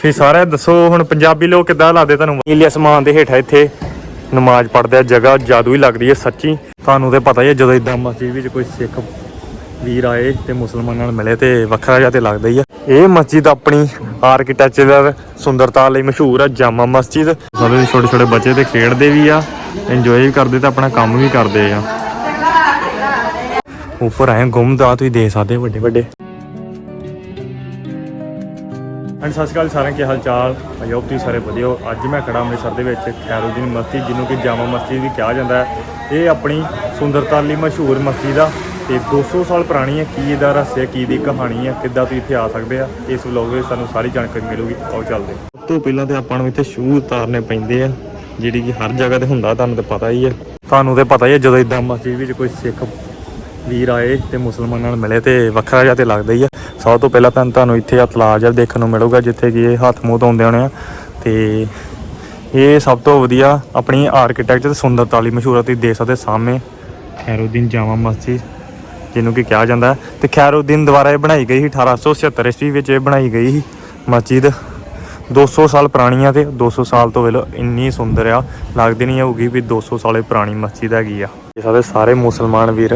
ਤੁਸੀਂ ਸਾਰੇ ਦੱਸੋ, ਹੁਣ ਪੰਜਾਬੀ ਲੋਕ ਕਿੱਦਾਂ ਲੱਗਦੇ ਤੁਹਾਨੂੰ? ਨੀਲੇ ਅਸਮਾਨ ਦੇ ਹੇਠਾਂ ਇੱਥੇ ਨਮਾਜ਼ ਪੜਦੇ ਆ, ਜਗ੍ਹਾ ਜਾਦੂ ਹੀ ਲੱਗਦੀ ਹੈ ਸੱਚੀ। ਤੁਹਾਨੂੰ ਤੇ ਪਤਾ ਹੀ ਹੈ, ਜਦੋਂ ਇਦਾਂ ਮਸਜਿਦ ਵਿੱਚ ਕੋਈ ਸਿੱਖ ਵੀਰ ਆਏ ਤੇ ਮੁਸਲਮਾਨਾਂ ਨਾਲ ਮਿਲੇ ਤੇ ਵੱਖਰਾ ਜਿਹਾ ਤੇ ਲੱਗਦਾ ਹੀ ਆ ਇਹ ਮਸਜਿਦ ਆਪਣੀ ਆਰਕੀਟੈਕਚਰ ਸੁੰਦਰਤਾ ਲਈ ਮਸ਼ਹੂਰ ਆ ਜਾਮਾ ਮਸਜਿਦ। ਸਾਰੇ ਛੋਟੇ ਛੋਟੇ ਬੱਚੇ ਤੇ ਖੇਡਦੇ ਵੀ ਆ ਇੰਜੋਏ ਵੀ ਕਰਦੇ ਤੇ ਆਪਣਾ ਕੰਮ ਵੀ ਕਰਦੇ ਆ। ਉੱਪਰ ਆਏ ਗੁੰਮਦਾ ਤੁਸੀਂ ਦੇਖ ਸਕਦੇ ਵੱਡੇ ਵੱਡੇ। ਹਾਂਜੀ ਸਤਿ ਸ਼੍ਰੀ ਅਕਾਲ ਸਾਰਿਆਂ ਕੀ ਹਾਲ ਚਾਲ ਆਈ ਤੁਸੀਂ ਸਾਰੇ ਵਧੀਆ ਹੋ। ਅੱਜ ਮੈਂ ਖੜਾ ਅੰਮ੍ਰਿਤਸਰ ਦੇ ਵਿੱਚ, ਖੈਰੁਦੀਨ ਮਸਜਿਦ ਜਿਹਨੂੰ ਕਿ ਜਾਮਾ ਮਸਜਿਦ ਵੀ ਕਿਹਾ ਜਾਂਦਾ ਹੈ। ਇਹ ਆਪਣੀ ਸੁੰਦਰਤਾ ਲਈ ਮਸ਼ਹੂਰ ਮਸਜਿਦ ਆ ਤੇ 200 ਸਾਲ ਪੁਰਾਣੀ ਹੈ। ਕੀ ਇਹਦਾ ਰਹੱਸ ਕੀ ਦੀ ਕਹਾਣੀ ਹੈ, ਕਿੱਦਾਂ ਤੁਸੀਂ ਇੱਥੇ ਆ ਸਕਦੇ ਆ? ਇਸ ਵਲੌਗ ਵਿੱਚ ਸਾਨੂੰ ਸਾਰੀ ਜਾਣਕਾਰੀ ਮਿਲੂਗੀ। ਆਓ ਚੱਲਦੇ ਸਭ ਤੋਂ ਪਹਿਲਾਂ ਤੇ ਆਪਾਂ ਨੂੰ ਇੱਥੇ ਸ਼ੂ ਉਤਾਰਨੇ ਪੈਂਦੇ ਆ, ਜਿਹੜੀ ਕਿ ਹਰ ਜਗ੍ਹਾ ਤੇ ਹੁੰਦਾ, ਤੁਹਾਨੂੰ ਤਾਂ ਪਤਾ ਹੀ ਹੈ। ਤੁਹਾਨੂੰ ਤੇ ਪਤਾ ਹੀ ਹੈ, ਜਦੋਂ ਇਦਾਂ ਮਸਜਿਦ ਵਿੱਚ ਕੋਈ ਸਿੱਖ ਵੀਰ ਆਏ ਤੇ ਮੁਸਲਮਾਨਾਂ ਨਾਲ ਮਿਲੇ ਤੇ ਵੱਖਰਾ ਜਿਹਾ ਤੇ ਲੱਗਦਾ ਹੀ ਆ। ਸਭ ਤੋਂ ਪਹਿਲਾਂ ਤਾਂ ਤੁਹਾਨੂੰ ਇੱਥੇ ਆ ਤਲਾਅ ਜਿਹਾ ਦੇਖਣ ਨੂੰ ਮਿਲੂਗਾ, ਜਿੱਥੇ ਕਿ ਇਹ ਹੱਥ ਮੂੰਹ ਧੋਂਦੇ ਹੋਣੇ ਆ। ਤੇ ਇਹ ਸਭ ਤੋਂ ਵਧੀਆ ਆਪਣੀ ਆਰਕੀਟੈਕਚਰ ਸੁੰਦਰਤਾ ਲਈ ਮਸ਼ਹੂਰ ਆ, ਤੁਸੀਂ ਦੇਖ ਸਕਦੇ ਸਾਹਮਣੇ, ਖੈਰੁਦੀਨ ਜਾਮਾ ਮਸਜਿਦ, ਜਿਹਨੂੰ ਕਿ ਕਿਹਾ ਜਾਂਦਾ। ਹੈ ਤੇ ਖੈਰੁਦੀਨ ਦੁਆਰਾ ਇਹ ਬਣਾਈ ਗਈ ਸੀ 1876 ਈਸਵੀ ਵਿੱਚ ਇਹ ਬਣਾਈ ਗਈ ਸੀ ਮਸਜਿਦ। 200 ਸਾਲ ਪੁਰਾਣੀ ਆ ਤੇ 200 ਸਾਲ ਤੋਂ ਵੇਲੋ ਇੰਨੀ ਸੁੰਦਰ ਆ। ਲੱਗਦੀ ਨਹੀਂ ਹੋਊਗੀ ਵੀ 200 ਸਾਲੇ ਪੁਰਾਣੀ ਮਸਜਿਦ ਹੈਗੀ ਆ। ਇਹ ਸਾਰੇ ਸਾਰੇ ਮੁਸਲਮਾਨ ਵੀਰ,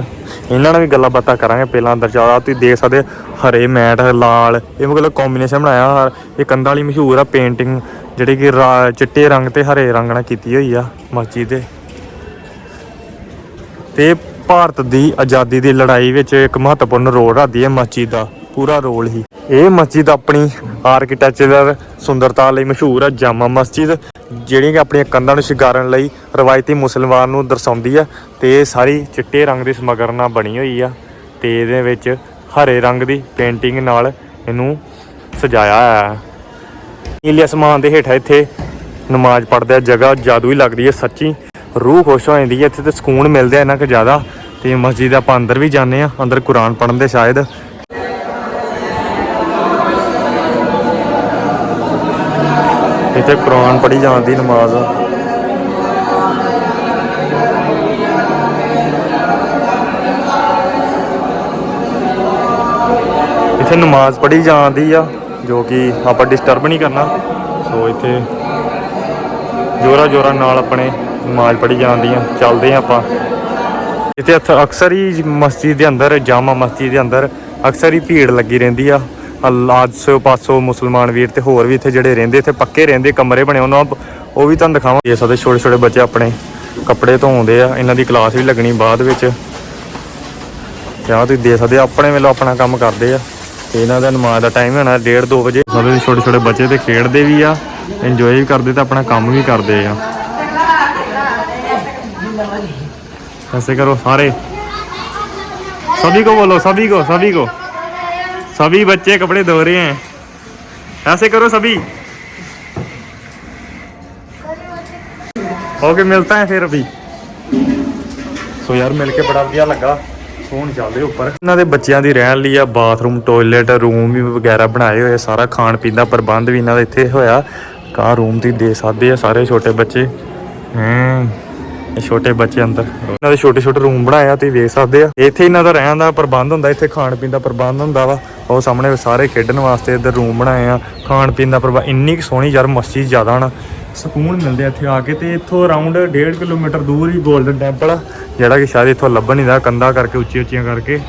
ਇਹਨਾਂ ਨਾਲ ਵੀ ਗੱਲਾਂ ਬਾਤਾਂ ਕਰਾਂਗੇ ਪਹਿਲਾਂ ਅੰਦਰ ਜਾ ਤੁਸੀਂ ਦੇਖ ਸਕਦੇ ਹਰੇ ਮੈਟ, ਲਾਲ, ਇਹ ਮਤਲਬ ਕੰਬੀਨੇਸ਼ਨ ਬਣਾਇਆ ਇਹ ਕੰਧਾਂ ਵਾਲੀ ਮਸ਼ਹੂਰ ਆ ਪੇਂਟਿੰਗ ਜਿਹੜੀ ਕਿ ਰਾ- ਚਿੱਟੇ ਰੰਗ ਤੇ ਹਰੇ ਰੰਗ ਨਾਲ ਕੀਤੀ ਹੋਈ ਆ ਮਸਜਿਦ ਦੇ ਤੇ ਭਾਰਤ ਦੀ ਆਜ਼ਾਦੀ ਦੀ ਲੜਾਈ ਵਿੱਚ ਇੱਕ ਮਹੱਤਵਪੂਰਨ ਰੋਲ ਰੱਖਦੀ ਹੈ ਮਸਜਿਦ ਦਾ, ਪੂਰਾ ਰੋਲ ਹੀ। ਇਹ ਮਸਜਿਦ ਆਪਣੀ ਆਰਕੀਟੈਕਚਰ ਸੁੰਦਰਤਾ ਲਈ ਮਸ਼ਹੂਰ ਹੈ, ਜਾਮਾ ਮਸਜਿਦ ਜਿਹੜੀ ਕਿ ਆਪਣੀਆਂ ਕੰਧਾਂ ਨੂੰ ਸ਼ਿੰਗਾਰਨ ਲਈ ਰਵਾਇਤੀ ਮੁਸਲਮਾਨ ਨੂੰ ਦਰਸਾਉਂਦੀ ਹੈ ਤੇ ਇਹ ਸਾਰੀ ਚਿੱਟੇ ਰੰਗ ਦੀ ਸਮਗਰ ਨਾਲ ਬਣੀ ਹੋਈ ਆ ਤੇ ਇਹਦੇ ਵਿੱਚ ਹਰੇ ਰੰਗ ਦੀ ਪੇਂਟਿੰਗ ਨਾਲ ਇਹਨੂੰ ਸਜਾਇਆ ਹੈ ਨੀਲੇ ਅਸਮਾਨ ਦੇ ਹੇਠਾਂ ਇੱਥੇ ਨਮਾਜ਼ ਪੜ੍ਹਦੇ ਆ, ਜਗ੍ਹਾ ਜਾਦੂ ਹੀ ਲੱਗਦੀ ਹੈ ਸੱਚੀ ਰੂਹ ਖੁਸ਼ ਹੋ ਜਾਂਦੀ ਹੈ ਇੱਥੇ ਤੇ ਸਕੂਨ ਮਿਲਦਾ ਇਹਨਾਂ ਕੁ ਜ਼ਿਆਦਾ ਤੇ ਮਸਜਿਦ ਆਪਾਂ ਅੰਦਰ ਵੀ ਜਾਂਦੇ ਆ, ਅੰਦਰ ਕੁਰਾਨ ਪੜ੍ਹਨ ਦੇ ਸ਼ਾਇਦ। ਇੱਥੇ ਕੁਰਾਨ ਪੜ੍ਹੀ ਜਾਂਦੀ ਨਮਾਜ਼। ਇੱਥੇ ਨਮਾਜ਼ ਪੜ੍ਹੀ ਜਾਂਦੀ ਆ, ਜੋ ਕਿ ਆਪਾਂ ਡਿਸਟਰਬ ਨਹੀਂ ਕਰਨਾ। ਸੋ ਇੱਥੇ ਜੋਰਾ ਜੋਰਾ ਨਾਲ ਆਪਣੇ ਨਮਾਜ਼ ਪੜ੍ਹੀ ਜਾਂਦੀ ਆ ਚੱਲਦੇ ਆ ਆਪਾਂ। ਇੱਥੇ ਅਥ- ਅਕਸਰ ਹੀ ਮਸਜਿਦ ਦੇ ਅੰਦਰ, ਜਾਮਾ ਮਸਜਿਦ ਦੇ ਅੰਦਰ ਅਕਸਰ ਹੀ ਭੀੜ ਲੱਗੀ ਰਹਿੰਦੀ ਆ। ਅੱਲਾਹ ਪਾਸੋਂ ਮੁਸਲਮਾਨ ਵੀਰ ਤੇ ਹੋਰ ਵੀ ਇੱਥੇ ਜਿਹੜੇ ਰਹਿੰਦੇ ਇੱਥੇ ਪੱਕੇ ਰਹਿੰਦੇ ਕਮਰੇ ਬਣੇ ਉਹਨਾਂ ਉਹ ਵੀ ਤੁਹਾਨੂੰ ਦਿਖਾਵਾਂਗੇ ਇਹ ਸਾਡੇ ਛੋਟੇ ਛੋਟੇ ਬੱਚੇ ਆਪਣੇ ਕੱਪੜੇ ਧੋਉਂਦੇ ਆ ਇਹਨਾਂ ਦੀ ਕਲਾਸ ਵੀ ਲੱਗਣੀ ਬਾਅਦ ਵਿੱਚ ਜਾਂ ਤੁਸੀਂ ਦੇਖ ਸਕਦੇ ਆ, ਆਪਣੇ ਵੱਲੋਂ ਆਪਣਾ ਕੰਮ ਕਰਦੇ ਆ ਤੇ ਇਹਨਾਂ ਦਾ ਨਮਾਜ਼ ਦਾ ਟਾਈਮ ਹੋਣਾ 1:30 2 ਵਜੇ ਸਾਰੇ ਛੋਟੇ ਛੋਟੇ ਬੱਚੇ ਤੇ ਖੇਡਦੇ ਵੀ ਆ ਇੰਜੋਏ ਵੀ ਕਰਦੇ ਤੇ ਆਪਣਾ ਕੰਮ ਵੀ ਕਰਦੇ ਆ ऐसे करो सारे सभी को बोलो सभी को सभी को सभी बच्चे कपड़े धो रहे हैं ऐसे करो सभी ओके मिलता है फिर अभी ਸੋ ਯਾਰ ਮਿਲ ਕੇ ਬੜਾ ਵਧੀਆ ਲੱਗਾ ਸੋਹਣ ਚੱਲਦੇ ਉੱਪਰ ਇਹਨਾਂ ਦੇ ਬੱਚਿਆਂ ਦੀ ਰਹਿਣ ਲਈ ਆ ਬਾਥਰੂਮ ਟਾਇਲਟ ਰੂਮ ਵੀ ਵਗੈਰਾ ਬਣਾਏ ਹੋਏ ਆ, ਸਾਰਾ ਖਾਣ ਪੀਣ ਦਾ ਪ੍ਰਬੰਧ ਵੀ ਇਹਨਾਂ ਦਾ ਇੱਥੇ ਹੋਇਆ ਕਾ ਰੂਮ ਤੁਸੀਂ ਦੇ ਸਕਦੇ ਆ ਸਾਰੇ ਛੋਟੇ ਬੱਚੇ ਹੂੰ ਇਹ ਛੋਟੇ ਬੱਚੇ ਅੰਦਰ। ਇਹਨਾਂ ਦੇ ਛੋਟੇ ਛੋਟੇ ਰੂਮ ਬਣਾਏ ਆ, ਤੁਸੀਂ ਵੇਖ ਸਕਦੇ ਆ। ਇੱਥੇ ਇਹਨਾਂ ਦਾ ਰਹਿਣ ਦਾ ਪ੍ਰਬੰਧ ਹੁੰਦਾ, ਇੱਥੇ ਖਾਣ ਪੀਣ ਦਾ ਪ੍ਰਬੰਧ ਹੁੰਦਾ ਵਾ। ਉਹ ਸਾਹਮਣੇ ਸਾਰੇ ਖੇਡਣ ਵਾਸਤੇ ਇੱਧਰ ਰੂਮ ਬਣਾਏ ਆ। ਖਾਣ ਪੀਣ ਦਾ ਪ੍ਰਬੰਧ, ਇੰਨੀ ਕੁ ਸੋਹਣੀ ਯਾਰ ਮਸਜਿਦ ਜ਼ਿਆਦਾ ਨਾ। ਸਕੂਨ ਮਿਲਦੇ ਆ ਇੱਥੇ ਆ ਕੇ ਤੇ ਇੱਥੋਂ ਅਰਾਊਂਡ 1.5 ਕਿਲੋਮੀਟਰ ਦੂਰ ਹੀ 골ਡਨ ਟੈਂਪਲ ਆ, ਜਿਹੜਾ ਕਿ ਸ਼ਾਇਦ ਇੱਥੋਂ ਲੱਭਣ ਨਹੀਂ ਦਾ, ਕੰਧਾਂ ਕਰਕੇ ਉੱਚੀ ਉੱਚੀਆਂ ਕਰਕੇ।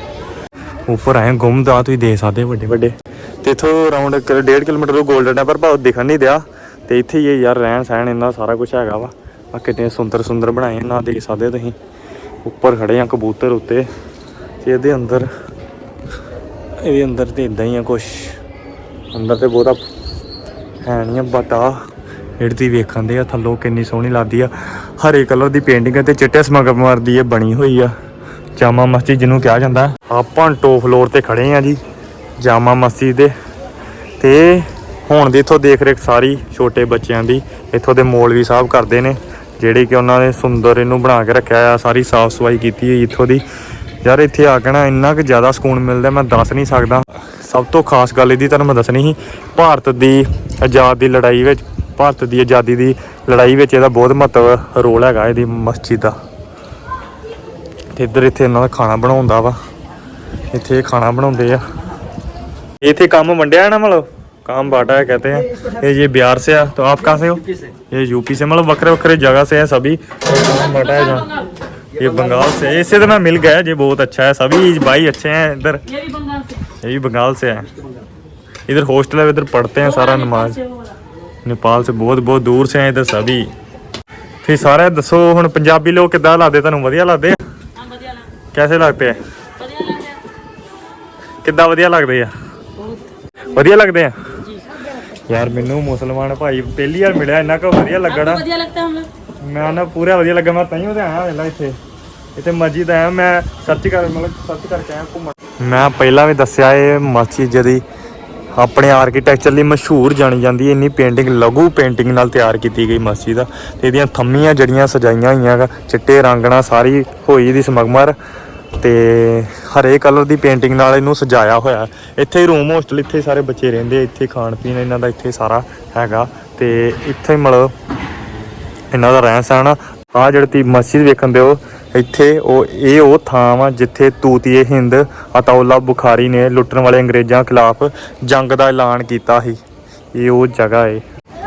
ਉੱਪਰ ਆਏ ਗੁੰਮਦਾ ਤੁਸੀਂ ਦੇਖ ਸਕਦੇ ਵੱਡੇ ਵੱਡੇ। ਤੇ ਇੱਥੋਂ ਅਰਾਊਂਡ 1.5 ਕਿਲੋਮੀਟਰ ਦੂਰ 골ਡਨ ਟੈਂਪਲ ਭਾਉ ਦਿਖਣ ਨਹੀਂ ਦਿਆ। ਤੇ ਇੱਥੇ ਹੀ ਯਾਰ ਰਹਿਣ ਸਹਿਣ ਇਹਨਾਂ ਸਾਰਾ ਕੁਝ ਹੈਗਾ ਵਾ। ਆ ਕਿੰਨੇ ਸੁੰਦਰ ਸੁੰਦਰ ਬਣਾਏ ਨਾ ਦੇਖ ਸਕਦੇ ਹੋ ਤੁਸੀਂ। ਉੱਪਰ ਖੜੇ ਆ ਕਬੂਤਰ ਉੱਤੇ ਤੇ ਇਹਦੇ ਅੰਦਰ ਇਹਦੇ ਅੰਦਰ ਤੇ ਇਦਾਂ ਹੀ ਆ ਕੁਛ। ਅੰਦਰ ਤੇ ਬਹੁਤਾ ਹੈ ਨਹੀਂ ਆ ਬਟ ਆ ਜਿਹੜੀ ਵੇਖਣ ਦੇ ਆ, ਥੱਲੋਂ ਕਿੰਨੀ ਸੋਹਣੀ ਲੱਗਦੀ ਆ। ਹਰੇ ਕਲਰ ਦੀ ਪੇਂਟਿੰਗ ਤੇ ਚਿੱਟੇ ਸਮਗਮਰ ਦੀ ਇਹ ਬਣੀ ਹੋਈ ਆ। ਜਾਮਾ ਮਸਜਿਦ ਜਿਹਨੂੰ ਕਿਹਾ ਜਾਂਦਾ। ਆਪਾਂ ਟੋ ਫਲੋਰ ਤੇ ਖੜੇ ਆ ਜੀ, ਜਾਮਾ ਮਸਜਿਦ ਦੇ। ਤੇ ਹੁਣ ਦੀ ਇੱਥੋਂ ਦੇਖ ਰੇਖ ਸਾਰੀ ਛੋਟੇ ਬੱਚਿਆਂ ਦੀ, ਇੱਥੋਂ ਦੇ ਮੌਲਵੀ ਸਾਹਿਬ ਕਰਦੇ ਨੇ। ਜਿਹੜੀ ਕਿ ਉਹਨਾਂ ਨੇ ਸੁੰਦਰ ਇਹਨੂੰ ਬਣਾ ਕੇ ਰੱਖਿਆ ਆ, ਸਾਰੀ ਸਾਫ਼ ਸਫ਼ਾਈ ਕੀਤੀ ਹੋਈ ਇੱਥੋਂ ਦੀ। ਯਾਰ ਇੱਥੇ ਆ ਕੇ ਨਾ ਇੰਨਾ ਕੁ ਜ਼ਿਆਦਾ ਸਕੂਨ ਮਿਲਦਾ, ਮੈਂ ਦੱਸ ਨਹੀਂ ਸਕਦਾ। ਸਭ ਤੋਂ ਖਾਸ ਗੱਲ ਇਹਦੀ ਤੁਹਾਨੂੰ ਮੈਂ ਦੱਸਣੀ ਸੀ, ਭਾਰਤ ਦੀ ਆਜ਼ਾਦ ਦੀ ਲੜਾਈ ਵਿੱਚ, ਭਾਰਤ ਦੀ ਆਜ਼ਾਦੀ ਦੀ ਲੜਾਈ ਵਿੱਚ ਇਹਦਾ ਬਹੁਤ ਮਹੱਤਵ ਰੋਲ ਹੈਗਾ ਇਹਦੀ ਮਸਜਿਦ ਦਾ। ਤੇ ਇੱਧਰ ਇੱਥੇ ਇਹਨਾਂ ਦਾ ਖਾਣਾ ਬਣਾਉਂਦਾ ਵਾ। ਇੱਥੇ ਇਹ ਖਾਣਾ ਬਣਾਉਂਦੇ ਆ। ਇੱਥੇ ਕੰਮ ਵੰਡਿਆ ਨਾ ਮਤਲਬ काम बाटा है कहते हैं ये ये बिहार से है तो आप कहाँ से हो ये यूपी से मतलब बकरे बकरे जगह से हैं सभी और काम बाटा है जहाँ ये बंगाल से है। इससे तो मैं मिल गया ये बहुत अच्छा है सभी भाई अच्छे हैं इधर ये भी बंगाल से ये भी बंगाल से है इधर हॉस्टल है इधर पढ़ते हैं सारा नमाज से वो वाला। ਨੇਪਾਲ ਸੇ ਬਹੁਤ ਬਹੁਤ ਦੂਰ ਸੇ ਆਏ ਇਧਰ ਸਭੀ ਤੇ ਸਾਰੇ ਦੱਸੋ ਹੁਣ ਪੰਜਾਬੀ ਲੋਕ ਕਿੱਦਾਂ ਲੱਗਦੇ ਤੁਹਾਨੂੰ ਵਧੀਆ ਲੱਗਦੇ ਆ हाँ बढ़िया लगा ਕੈਸੇ ਲੱਗਦੇ ਆ बढ़िया लग गया ਕਿੱਦਾਂ ਵਧੀਆ ਲੱਗਦੇ ਆ बहुत ਵਧੀਆ ਲੱਗਦੇ ਆ? ਯਾਰ ਮੈਨੂੰ ਮੁਸਲਮਾਨ ਭਾਈ ਪਹਿਲੀ ਵਾਰ ਮਿਲਿਆ ਇੰਨਾ ਕੋ ਵਧੀਆ ਲੱਗਣਾ ਵਧੀਆ ਲੱਗਦਾ ਹਮ ਮੈਂ ਨਾ ਪੂਰਾ ਵਧੀਆ ਲੱਗਾ ਮੈਂ ਤਾਂ ਉਹਦੇ ਆਇਆ ਵੇਲਾ ਇੱਥੇ। ਇੱਥੇ ਮਸਜਿਦ ਆਇਆ ਮੈਂ ਸਰਚ ਕਰ ਮਤਲਬ ਸਰਚ ਕਰਕੇ ਆਇਆ ਘੁੰਮਣ। ਮੈਂ ਪਹਿਲਾਂ ਵੀ ਦੱਸਿਆ ਇਹ ਮਸਜਿਦ ਜਿਹੜੀ ਆਪਣੇ ਆਰਕੀਟੈਕਚਰ ਲਈ ਮਸ਼ਹੂਰ ਜਾਣੀ ਜਾਂਦੀ ਇੰਨੀ ਪੇਂਟਿੰਗ ਲਘੂ ਪੇਂਟਿੰਗ ਨਾਲ ਤਿਆਰ ਕੀਤੀ ਗਈ ਮਸਜਿਦ ਤੇ ਇਹਦੀਆਂ ਥੰਮੀਆਂ ਜੜੀਆਂ ਸਜਾਈਆਂ ਹੋਈਆਂ ਚਿੱਟੇ ਰੰਗਣਾ ਸਾਰੀ ਹੋਈ ਦੀ ਸਮਗਮਰ ਤੇ ਹਰੇ ਕਲਰ ਦੀ ਪੇਂਟਿੰਗ ਨਾਲ ਇਹਨੂੰ ਸਜਾਇਆ ਹੋਇਆ ਇੱਥੇ ਹੀ ਰੂਮ ਹੋਸਟਲ ਇੱਥੇ ਸਾਰੇ ਬੱਚੇ ਰਹਿੰਦੇ ਇੱਥੇ ਖਾਣ ਪੀਣ ਇਹਨਾਂ ਦਾ ਇੱਥੇ ਸਾਰਾ ਹੈਗਾ। ਤੇ ਇੱਥੇ ਮਤਲਬ ਇਹਨਾਂ ਦਾ ਰਹਿਣ ਸਹਿਣ ਆ। ਜਿਹੜੀ ਤੀ ਮਸਜਿਦ ਵੇਖਣ ਦਿਓ, ਇੱਥੇ ਉਹ, ਇਹ ਉਹ ਥਾਂ ਵਾ ਜਿੱਥੇ ਤੂਤੀਏ ਹਿੰਦ ਅਤੌਲਾ ਬੁਖਾਰੀ ਨੇ ਲੁੱਟਣ ਵਾਲੇ ਅੰਗਰੇਜ਼ਾਂ ਖਿਲਾਫ ਜੰਗ ਦਾ ਐਲਾਨ ਕੀਤਾ ਸੀ। ਇਹ ਉਹ ਜਗ੍ਹਾ ਏ।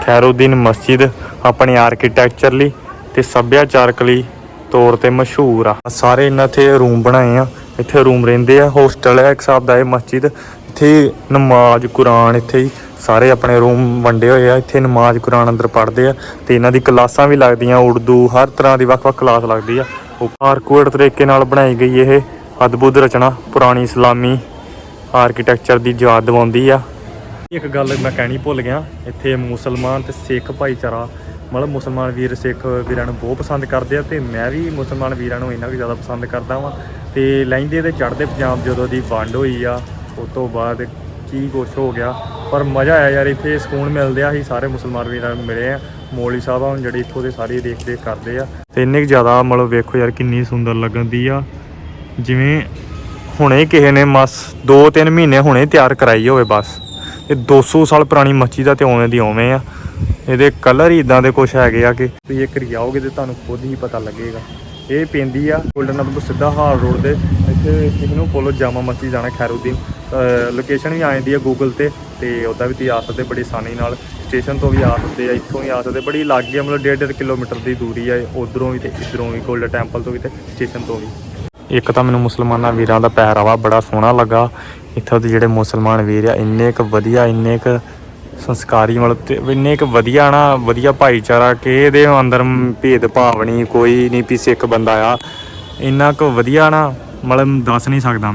ਖੈਰੁਦੀਨ ਮਸਜਿਦ, ਆਪਣੇ ਆਰਕੀਟੈਕਚਰ ਲਈ ਤੇ ਸੱਭਿਆਚਾਰਕ ਲਈ ਤੌਰ ਤੇ ਮਸ਼ਹੂਰ ਆ। ਸਾਰੇ ਇਹਨਾਂ ਤੇ ਰੂਮ ਬਣਾਏ ਆ। ਇੱਥੇ ਰੂਮ ਰਹਿੰਦੇ ਆ। ਹੋਸਟਲ ਹੈ ਇੱਕ ਹਿਸਾਬ ਦਾ ਇਹ ਮਸਜਿਦ। ਇੱਥੇ ਨਮਾਜ਼ ਕੁਰਾਨ ਇੱਥੇ ਹੀ ਸਾਰੇ ਆਪਣੇ ਰੂਮ ਵੰਡੇ ਹੋਏ ਆ। ਇੱਥੇ ਨਮਾਜ਼ ਕੁਰਾਨ ਅੰਦਰ ਪੜ੍ਹਦੇ ਆ ਤੇ ਇਹਨਾਂ ਦੀ ਕਲਾਸਾਂ ਵੀ ਲੱਗਦੀਆਂ। ਉਰਦੂ ਹਰ ਤਰ੍ਹਾਂ ਦੀ ਵੱਖ-ਵੱਖ ਕਲਾਸ ਲੱਗਦੀ ਆ। ਉਹ ਆਰਕੂਡ ਤਰੀਕੇ ਨਾਲ ਬਣਾਈ ਗਈ ਇਹ ਅਦਭੁਤ ਰਚਨਾ। ਪੁਰਾਣੀ ਇਸਲਾਮੀ ਆਰਕੀਟੈਕਚਰ ਦੀ ਯਾਦ ਦਿਵਾਉਂਦੀ ਆ। ਇੱਕ ਗੱਲ ਮੈਂ ਕਹਿਣੀ ਭੁੱਲ ਗਿਆ। ਇੱਥੇ ਮੁਸਲਮਾਨ ਤੇ ਸਿੱਖ ਭਾਈਚਾਰਾ, ਮਤਲਬ ਮੁਸਲਮਾਨ ਵੀਰ ਸਿੱਖ ਵੀਰਾਂ ਨੂੰ ਬਹੁਤ ਪਸੰਦ ਕਰਦੇ ਆ ਤੇ ਮੈਂ ਵੀ ਮੁਸਲਮਾਨ ਵੀਰਾਂ ਨੂੰ ਇੰਨਾ ਕੁ ਜ਼ਿਆਦਾ ਪਸੰਦ ਕਰਦਾ ਵਾਂ। ਤੇ ਲਹਿੰਦੇ ਤੇ ਚੜ੍ਹਦੇ ਪੰਜਾਬ ਜਦੋਂ ਦੀ ਵੰਡ ਹੋਈ ਆ, ਉਸ ਤੋਂ ਬਾਅਦ ਕੀ ਕੁਛ ਹੋ ਗਿਆ। ਪਰ ਮਜ਼ਾ ਆਇਆ ਯਾਰ, ਇੱਥੇ ਸਕੂਨ ਮਿਲਦੇ ਆ, ਅਸੀਂ ਸਾਰੇ ਮੁਸਲਮਾਨ ਵੀਰਾਂ ਨੂੰ ਮਿਲੇ ਆ। ਮੌਲੀ ਸਾਹਿਬ ਆ, ਹੁਣ ਜਿਹੜੇ ਇੱਥੋਂ ਦੇ ਸਾਰੇ ਦੇਖ ਦੇਖ ਕਰਦੇ ਆ। ਤੇ ਇੰਨੇ ਕੁ ਜ਼ਿਆਦਾ ਮਤਲਬ ਵੇਖੋ ਯਾਰ ਕਿੰਨੀ ਸੁੰਦਰ ਲੱਗਣ ਦੀ ਆ। ਜਿਵੇਂ ਹੁਣੇ ਕਿਸੇ ਨੇ ਮਸ 2-3 ਮਹੀਨੇ ਹੁਣੇ ਤਿਆਰ ਕਰਾਈ ਹੋਵੇ ਬਸ। ਇਹ 200 ਸਾਲ ਪੁਰਾਣੀ ਮੱਛੀ ਦਾ ਤੇ ਉਵੇਂ ਦੀ ਉਵੇਂ ਆ। ਇਹਦੇ ਕਲਰ ਹੀ ਇਦਾਂ ਦੇ ਕੁਝ ਹੈਗੇ ਆ ਕਿ ਤੁਸੀਂ ਇੱਕ ਵਾਰੀ ਆਓਗੇ ਤੇ ਤੁਹਾਨੂੰ ਖੁਦ ਹੀ ਪਤਾ ਲੱਗੇਗਾ। ਇਹ ਪੈਂਦੀ ਆ ਗੋਲਡਨ ਅਪ ਤੋਂ ਸਿੱਧਾ ਹਾਲ ਰੋਡ ਦੇ ਇੱਥੇ ਇਹਨੂੰ ਫੋਲੋ ਜਾਮਾ ਮੱਛੀ ਜਾਣਾ, ਖੈਰੁਦੀਨ। ਲੋਕੇਸ਼ਨ ਵੀ ਆ ਜਾਂਦੀ ਆ ਗੂਗਲ ਤੇ ਤੇ ਉਹਦਾ ਵੀ ਤੁਸੀਂ ਆ ਸਕਦੇ ਬੜੀ ਆਸਾਨੀ ਨਾਲ। ਸਟੇਸ਼ਨ ਤੋਂ ਵੀ ਆ ਸਕਦੇ ਆ, ਇੱਥੋਂ ਹੀ ਆ ਸਕਦੇ ਬੜੀ ਲਾਗੇ ਆ, ਮਤਲਬ 1.5 ਕਿਲੋਮੀਟਰ ਦੀ ਦੂਰੀ ਆ ਉਧਰੋਂ ਵੀ ਤੇ ਇਧਰੋਂ ਵੀ ਗੋਲਡਨ ਟੈਂਪਲ ਤੋਂ ਵੀ ਤੇ ਸਟੇਸ਼ਨ ਤੋਂ ਵੀ। ਇੱਕ ਤਾਂ ਮੈਨੂੰ ਮੁਸਲਮਾਨਾਂ ਵੀਰਾਂ ਦਾ ਪਹਿਰਾਵਾ ਬੜਾ ਸੋਹਣਾ ਲੱਗਾ। ਇੱਥੋਂ ਦੇ ਜਿਹੜੇ ਮੁਸਲਮਾਨ ਵੀਰ ਆ, ਇੰਨੇ ਕੁ ਵਧੀਆ, ਇੰਨੇ ਕੁ ਸੰਸਕਾਰੀ ਮਤਲਬ ਇੰਨੇ ਕੁ ਵਧੀਆ ਨਾ, ਵਧੀਆ ਭਾਈਚਾਰਾ ਕਿ ਇਹਦੇ ਅੰਦਰ ਭੇਦ ਭਾਵ ਨਹੀਂ, ਕੋਈ ਨਹੀਂ ਵੀ ਸਿੱਖ ਬੰਦਾ ਆ। ਇੰਨਾ ਕੁ ਵਧੀਆ ਨਾ, ਮਤਲਬ ਦੱਸ ਨਹੀਂ ਸਕਦਾ